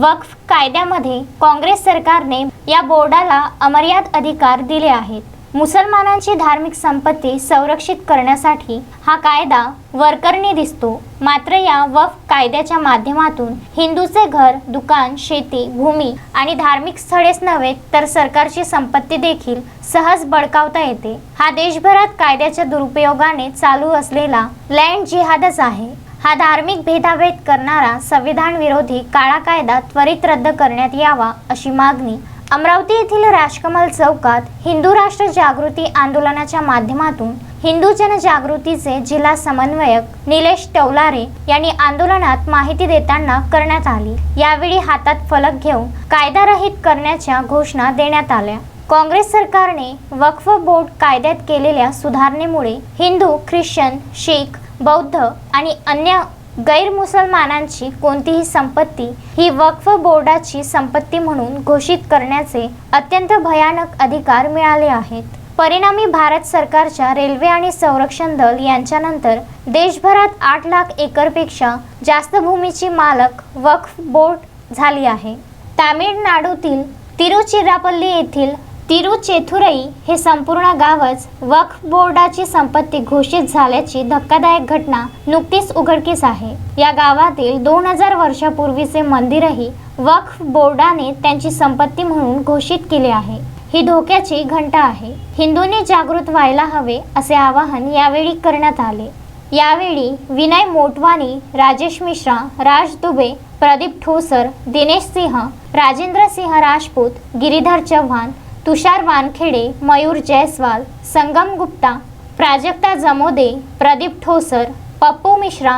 वक्फ कायद्यामध्ये काँग्रेस सरकारने या बोर्डाला अमर्याद अधिकार दिले आहेत. मुसलमानांची धार्मिक संपत्ती संरक्षित करण्यासाठी हा कायदा वरकरणी दिसतो. मात्र या वक्फ कायद्याच्या माध्यमातून हिंदूचे घर दुकान शेती भूमी आणि धार्मिक स्थळेच नव्हे तर सरकारची संपत्ती देखील सहज बळकावता येते. हा देशभरात कायद्याच्या दुरुपयोगाने चालू असलेला लँड जिहादच आहे. हा धार्मिक भेदाभेद करणारा संविधान विरोधी काळा कायदा त्वरित रद्द करण्यात यावा अशी मागणी अमरावती येथील राजकमल चौकात हिंदू राष्ट्र जागृती आंदोलनाच्या माध्यमातून हिंदू जनजागृतीचे जिल्हा समन्वयक निलेश टवलारे यांनी आंदोलनात माहिती देताना करण्यात आली. यावेळी हातात फलक घेऊन कायदा रहित करण्याच्या घोषणा देण्यात आल्या. काँग्रेस सरकारने वक्फ बोर्ड कायद्यात केलेल्या सुधारणेमुळे हिंदू ख्रिश्चन शीख बौद्ध आणि अन्य गैरमुसलमानांची कोणतीही संपत्ती ही वक्फ बोर्डाची संपत्ती म्हणून घोषित करण्याचे अत्यंत भयानक अधिकार मिळाले आहेत. परिणामी भारत सरकारच्या रेल्वे आणि संरक्षण दल यांच्यानंतर देशभरात आठ लाख एकरपेक्षा जास्त भूमीची मालक वक्फ बोर्ड झाली आहे. तामिळनाडूतील तिरुचिरापल्ली येथील तिरुचेथुरई हे संपूर्ण गावच वक्फ बोर्डाची संपत्ती घोषित झाल्याची धक्कादायक घटना नुकतीच उघडकीस आहे. या गावातील दोन हजार वर्षापूर्वीचे मंदिरही वक्फ बोर्डाने त्यांची संपत्ती म्हणून घोषित केले आहे. ही धोक्याची घंटा आहे. हिंदूंनी जागृत व्हायला हवे असे आवाहन यावेळी करण्यात आले. यावेळी विनय मोटवानी राजेश मिश्रा राज दुबे प्रदीप ठोसर दिनेश सिंह राजेंद्र सिंह राजपूत गिरीधर चव्हाण तुषार वानखेडे मयूर जयस्वाल संगम गुप्ता प्राजक्ता जमोदे प्रदीप ठोसर पप्पू मिश्रा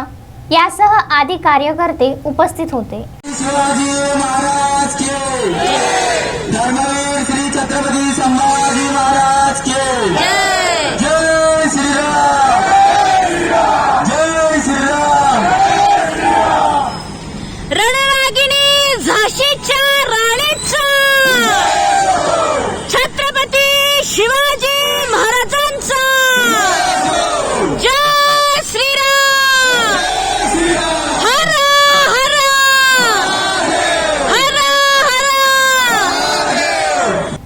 यासह आदी कार्यकर्ते उपस्थित होते. महाराज के धर्मवीर श्री छत्रपती संभाजी महाराज